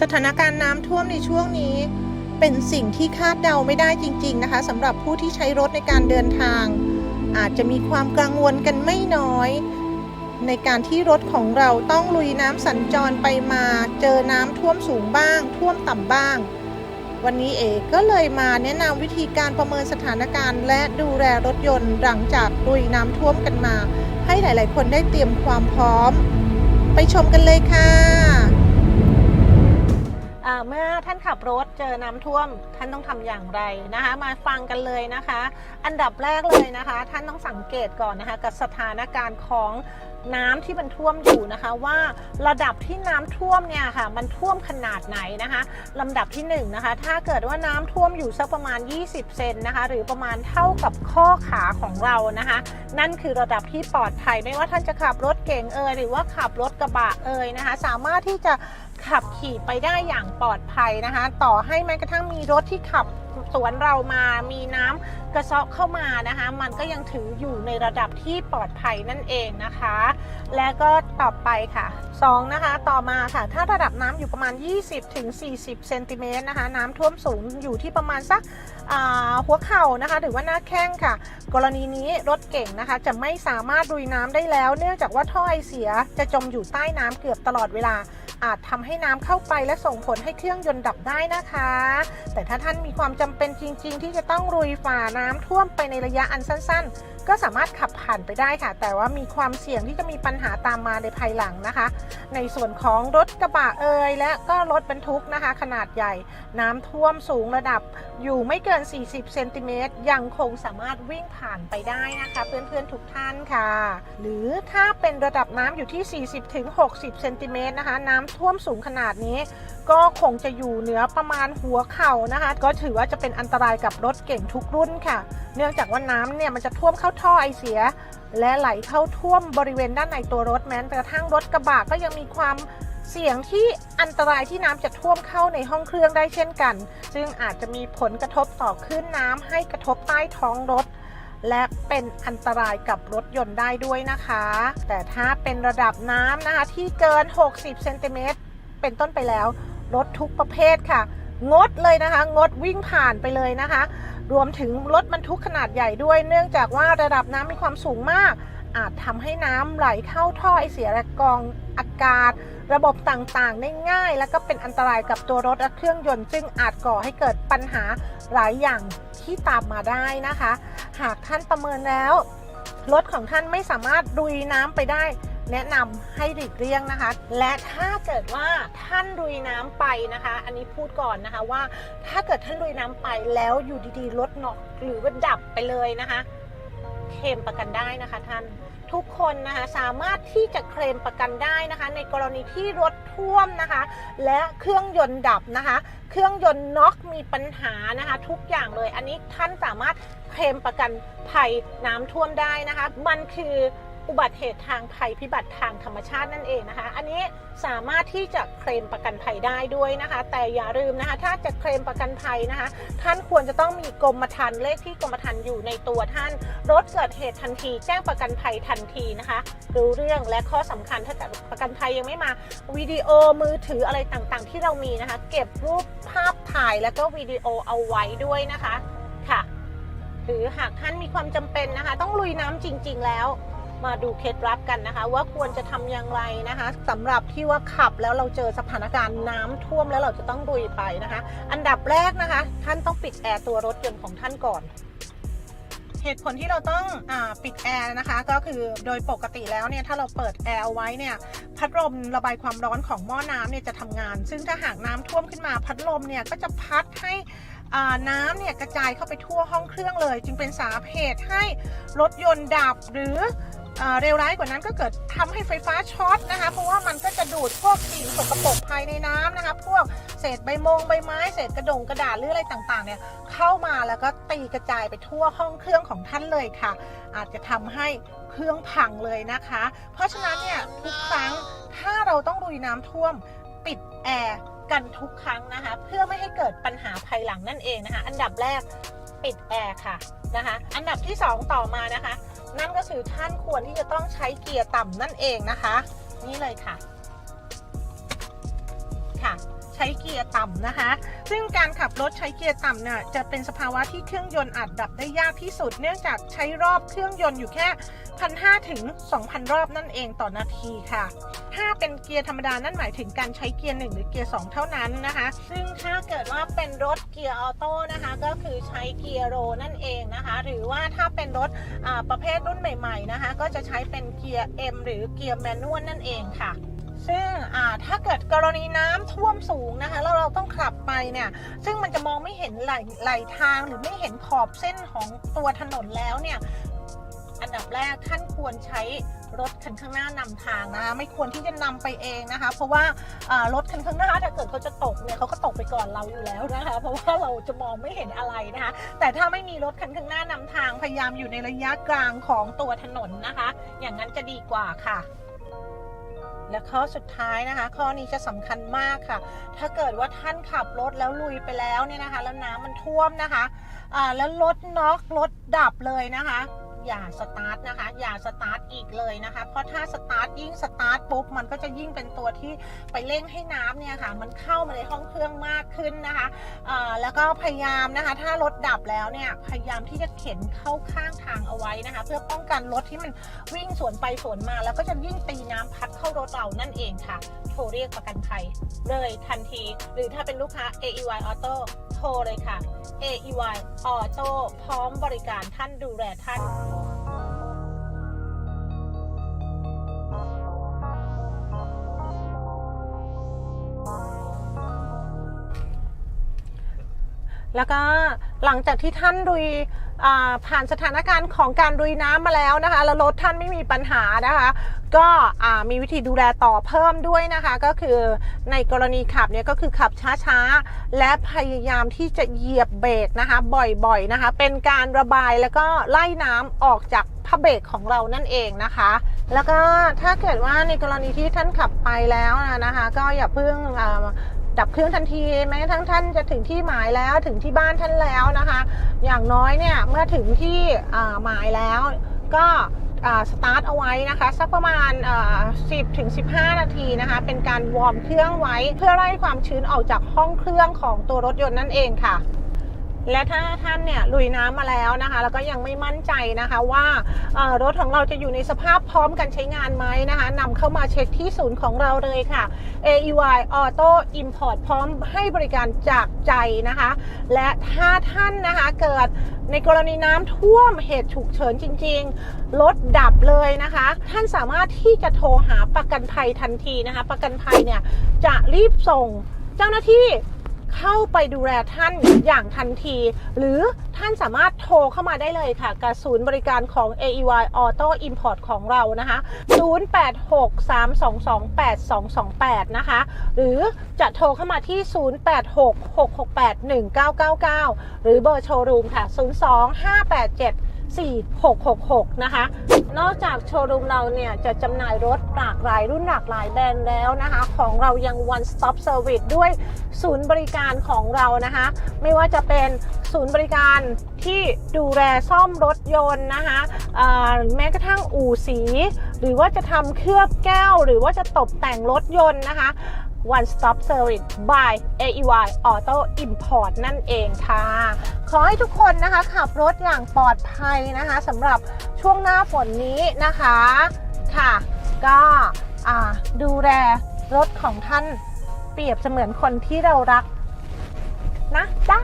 สถานการณ์น้ำท่วมในช่วงนี้ เป็นสิ่งที่คาดเดาไม่ได้จริง ๆ นะคะสำหรับผู้ที่ใช้รถในการเดินทาง อาจจะมีความกังวลกันไม่น้อย ในการที่รถของเราต้องลุยน้ำสัญจรไปมา เจอน้ำท่วมสูงบ้าง ท่วมต่ำบ้าง วันนี้เอกก็เลยมาแนะนำวิธีการประเมินสถานการณ์ และดูแลรถยนต์หลังจากลุยน้ำท่วมกันมา ให้หลาย ๆ คนได้เตรียมความพร้อม ไปชมกันเลยค่ะานขับรถเจอน้ำท่วม ท่านต้องทำอย่างไรนะคะ มาฟังกันเลยนะคะ อันดับแรกเลยนะคะ ท่านต้องสังเกตก่อนนะคะ กับสถานการณ์ของน้ำที่มันท่วมอยู่นะคะว่าระดับที่น้ำท่วมเนี่ยค่ะมันท่วมขนาดไหนนะคะลำดับที่1นงนะคะถ้าเกิดว่าน้ำท่วมอยู่สักประมาณ 20 เซนนะคะหรือประมาณเท่ากับข้อขาของเรานะคะ นั่นคือระดับที่ปลอดภัยไม่ว่าท่านจะขับรถเก่งเอ่ยหรือว่าขับรถกระบะเอ่ยนะคะ สามารถที่จะ ขับขี่ไปได้อย่างปลอดภัยนะคะ ต่อให้แม้กระทั่งมีรถที่ขับสวนเรามามีน้ำกระซาะเข้ามานะคะ มันก็ยังถืออยู่ในระดับที่ปลอดภัยนั่นเองนะคะ และก็ต่อไปค่ะ2นะคะ ต่อมาค่ะ ถ้าระดับน้ำอยู่ประมาณ 20-40เซนติเมตรนะคะ น้ำท่วมสูงอยู่ที่ประมาณสักหัวเข่านะคะ หรือว่าหน้าแข้งค่ะ กรณีนี้รถเก่งนะคะ จะไม่สามารถลุยน้ำได้แล้ว เนื่องจากว่าท่อไอเสียจะจมอยู่ใต้น้ำเกือบตลอดเวลา อาจทำให้น้ำเข้าไปและส่งผลให้เครื่องยนต์ดับได้นะคะ แต่ถ้าท่านมีความจำเป็นจริง ๆ ที่จะต้องลุยฝ่าน้ำท่วมไปในระยะอันสั้น ๆ ก็สามารถขับผ่านไปได้ค่ะ แต่ว่ามีความเสี่ยงที่จะมีปัญหาตามมาในภายหลังนะคะ ในส่วนของรถกระบะเอ่ยและก็รถบรรทุกนะคะ ขนาดใหญ่ น้ำท่วมสูงระดับอยู่ไม่เกิน 40 เซนติเมตรยังคงสามารถวิ่งผ่านไปได้นะคะ เพื่อนๆทุกท่านค่ะ หรือถ้าเป็นระดับน้ำอยู่ที่ 40ถึง60 เซนติเมตรนะคะ น้ำท่วมสูงขนาดนี้ก็คงจะอยู่เหนือประมาณหัวเข่านะคะ ก็ถือว่าจะเป็นอันตรายกับรถเก่งทุกรุ่นค่ะ เนื่องจากว่าน้ำเนี่ยมันจะท่วมเข้าท่อไอเสีย และไหลเข้าท่วมบริเวณด้านในตัวรถแม้กระทั่งรถกระบะก็ยังมีความเสี่ยงที่อันตรายที่น้ำจะท่วมเข้าในห้องเครื่องได้เช่นกัน ซึ่งอาจจะมีผลกระทบต่อคลื่นน้ำให้กระทบใต้ท้องรถ และเป็นอันตรายกับรถยนต์ได้ด้วยนะคะ แต่ถ้าเป็นระดับน้ำนะคะที่เกิน 60เซนติเมตรเป็นต้นไปแล้ว รถทุกประเภทค่ะ งดเลยนะคะ งดวิ่งผ่านไปเลยนะคะ รวมถึงรถบรรทุกขนาดใหญ่ด้วย เนื่องจากว่าระดับน้ำมีความสูงมาก อาจทำให้น้ำไหลเข้าท่อไอเสียและกองอากาศ ระบบต่างๆ ได้ง่าย และก็เป็นอันตรายกับตัวรถและเครื่องยนต์ซึ่งอาจก่อให้เกิดปัญหาหลายอย่างที่ตามมาได้นะคะ หากท่านประเมินแล้วรถของท่านไม่สามารถดุยน้ำไปได้ แนะนำให้หลีกเลี่ยงนะคะ และถ้าเกิดว่าท่านลุยน้ำไปนะคะ อันนี้พูดก่อนนะคะว่าถ้าเกิดท่านลุยน้ำไปแล้วอยู่ดีๆรถน็อกหรือว่าดับไปเลยนะคะเคลมประกันได้นะคะท่านทุกคนนะคะสามารถที่จะเคลมประกันได้นะคะ ในกรณีที่รถท่วมนะคะ และเครื่องยนต์ดับนะคะ เครื่องยนต์น็อกมีปัญหานะคะ ทุกอย่างเลย อันนี้ท่านสามารถเคลมประกันภัยน้ำท่วมได้นะคะ มันคือ อุบัติเหตุทางภัยพิบัติทางธรรมชาตินั่นเองนะคะ อันนี้สามารถที่จะเคลมประกันภัยได้ด้วยนะคะ แต่อย่าลืมนะคะ ถ้าจะเคลมประกันภัยนะคะ ท่านควรจะต้องมีกรมธรรม์เลขที่กรมธรรม์อยู่ในตัวท่าน รถเกิดเหตุทันที แจ้งประกันภัยทันทีนะคะรู้เรื่องและข้อสำคัญถ้าเกิดประกันภัยยังไม่มาวิดีโอมือถืออะไรต่างๆ ที่เรามีนะคะ เก็บรูปภาพถ่ายแล้วก็วิดีโอเอาไว้ด้วยนะคะค่ะหรือหากท่านมีความจำเป็นนะคะ ต้องลุยน้ำจริง ๆ แล้ว มาดูเคล็ดลับกันนะคะ ว่าควรจะทำอย่างไรนะคะสำหรับที่ว่าขับแล้วเราเจอสถานการณ์น้ำท่วมแล้วเราจะต้องลุยไปนะคะ อันดับแรกนะคะ ท่านต้องปิดแอร์ตัวรถยนต์ของท่านก่อนเหตุผลที่เราต้องอปิดแอร์นะคะก็คือโดยปกติแล้วเนี่ยถ้าเราเปิดแอร์เอาไว้เนี่ยพัดลมระบายความร้อนของหม้อน้ำเนี่ยจะทำงาน ซึ่งถ้าหากน้ำท่วมขึ้นมาพัดลมเนี่ยก็จะพัดให้น้ำเนี่ยกระจายเข้าไปทั่วห้องเครื่องเลย จึงเป็นสาเหตุให้รถยนต์ดับหรือ เร็วร้ายกว่านั้นก็เกิดทำให้ไฟฟ้าช็อตนะคะ เพราะว่ามันก็จะดูดพวกสิ่งสกปรกภายในน้ำนะคะ พวกเศษใบมงใบไม้ เศษกระดงกระดาษหรืออะไรต่างๆเนี่ยเข้ามาแล้วก็ตีกระจายไปทั่วห้องเครื่องของท่านเลยค่ะ อาจจะทำให้เครื่องพังเลยนะคะ เพราะฉะนั้นเนี่ยทุกครั้งถ้าเราต้องลุยน้ำท่วมปิดแอร์กันทุกครั้งนะคะ เพื่อไม่ให้เกิดปัญหาภายหลังนั่นเองนะคะ อันดับแรกปิดแอร์ค่ะนะคะ อันดับที่ 2 ต่อมานะคะ นั่นก็คือท่านควรที่จะต้องใช้เกียร์ต่ำนั่นเองนะคะ นี่เลยค่ะ ค่ะ ใช้เกียร์ต่ำนะคะ ซึ่งการขับรถใช้เกียร์ต่ำเนี่ยจะเป็นสภาวะที่เครื่องยนต์อาจดับได้ยากที่สุด เนื่องจากใช้รอบเครื่องยนต์อยู่แค่1,500ถึง2,000รอบนั่นเองต่อนาทีค่ะ ถ้าเป็นเกียร์ธรรมดานั่นหมายถึงการใช้เกียร์1หรือเกียร์2เท่านั้นนะคะ ซึ่งถ้าเกิดว่าเป็นรถเกียร์ออโต้นะคะก็คือใช้เกียร์โรนั่นเองนะคะ หรือว่าถ้าเป็นรถประเภทรุ่นใหม่ๆนะคะ ก็จะใช้เป็นเกียร์ M หรือเกียร์แมนนวลนั่นเองค่ะ ซึ่งถ้าเกิดกรณีน้ำท่วมสูงนะคะแล้วเราต้องขับไปเนี่ยซึ่งมันจะมองไม่เห็นไหลไหลทางหรือไม่เห็นขอบเส้นของตัวถนนแล้วเนี่ยอันดับแรกท่านควรใช้รถคันข้างหน้านำทางนะคะไม่ควรที่จะนำไปเองนะคะ เพราะว่าอ่ารถคันข้างหน้าถ้าเกิดเขาจะตกเนี่ยเขาก็ตกไปก่อนเราอยู่แล้วนะคะ เพราะว่าเราจะมองไม่เห็นอะไรนะคะ แต่ถ้าไม่มีรถคันข้างหน้านำทางพยายามอยู่ในระยะกลางของตัวถนนนะคะ อย่างนั้นจะดีกว่าค่ะ และข้อสุดท้ายนะคะ ข้อนี้จะสำคัญมากค่ะ ถ้าเกิดว่าท่านขับรถแล้วลุยไปแล้วเนี่ยนะคะ แล้วน้ำมันท่วมนะคะอ่าแล้วรถน็อกรถดับเลยนะคะ อย่าสตาร์ทนะคะ อย่าสตาร์ทอีกเลยนะคะ เพราะถ้าสตาร์ทยิ่งสตาร์ทปุ๊บมันก็จะยิ่งเป็นตัวที่ไปเร่งให้น้ำเนี่ยค่ะ มันเข้ามาในห้องเครื่องมากขึ้นนะคะแล้วก็พยายามนะคะ ถ้ารถดับแล้วเนี่ยพยายามที่จะเข็นเข้าข้างทางเอาไว้นะคะ เพื่อป้องกันรถที่มันวิ่งสวนไปสวนมา แล้วก็จะยิ่งตีน้ำพัดเข้ารถเรานั่นเองค่ะโทรเรียกประกันภัยเลยทันที หรือถ้าเป็นลูกค้า AEY Auto โทรเลยค่ะ AEY Auto พร้อมบริการท่านดูแลท่าน แล้วก็หลังจากที่ท่านดุยผ่านสถานการณ์ของการดุยน้ำมาแล้วนะคะ แล้วรถท่านไม่มีปัญหานะคะ ก็มีวิธีดูแลต่อเพิ่มด้วยนะคะ ก็คือในกรณีขับเนี่ยก็คือขับช้าๆ และพยายามที่จะเหยียบเบรกนะคะบ่อยๆนะคะ เป็นการระบายแล้วก็ไล่น้ำออกจากผ้าเบรกของเรานั่นเองนะคะ แล้วก็ถ้าเกิดว่าในกรณีที่ท่านขับไปแล้วนะคะ ก็อย่าเพิ่ง ดับเครื่องทันทีแม้กระทั่งท่านจะถึงที่หมายแล้วถึงที่บ้านท่านแล้วนะคะ อย่างน้อยเนี่ยเมื่อถึงที่อ่าหมายแล้วก็สตาร์ทเอาไว้นะคะสักประมาณอ่า10ถึง15 นาทีนะคะ เป็นการวอร์มเครื่องไว้เพื่อไล่ความชื้นออกจากห้องเครื่องของตัวรถยนต์นั่นเองค่ะ และถ้าท่านเนี่ยลุยน้ำมาแล้วนะคะ แล้วก็ยังไม่มั่นใจนะคะว่ารถของเราจะอยู่ในสภาพพร้อมกันใช้งานไหมนะคะนำเข้ามาเช็คที่ศูนย์ของเราเลยค่ะ AEY Auto Import พร้อมให้บริการจากใจนะคะ และถ้าท่านนะคะเกิดในกรณีน้ำท่วมเหตุฉุกเฉินจริง ๆ รถดับเลยนะคะ ท่านสามารถที่จะโทรหาประกันภัยทันทีนะคะ ประกันภัยเนี่ยจะรีบส่งเจ้าหน้าที่ เข้าไปดูแลท่านอย่างทันที หรือท่านสามารถโทรเข้ามาได้เลยค่ะ กับศูนย์บริการของ AEY Auto Import ของเรานะคะ 0863228228 นะคะ หรือจะโทรเข้ามาที่ 0866681999 หรือเบอร์โชว์รูมค่ะ 02587 4666 นะคะ นอกจากโชว์รูมเราเนี่ย จะจำหน่ายรถหลากหลายรุ่นหลากหลายแบรนด์แล้วนะคะ ของเรายัง one stop service ด้วยศูนย์บริการของเรานะคะ ไม่ว่าจะเป็นศูนย์บริการที่ดูแลซ่อมรถยนต์นะคะแม้กระทั่งอู่สี หรือว่าจะทำเคลือบแก้ว หรือว่าจะตกแต่งรถยนต์นะคะ One Stop Service by AEY Auto Import นั่นเองค่ะ ขอให้ทุกคนนะคะขับรถอย่างปลอดภัยนะคะสำหรับช่วงหน้าฝนนี้นะคะค่ะ ก็ดูแลรถของท่านเปรียบเสมือนคนที่เรารักนะจ๊ะ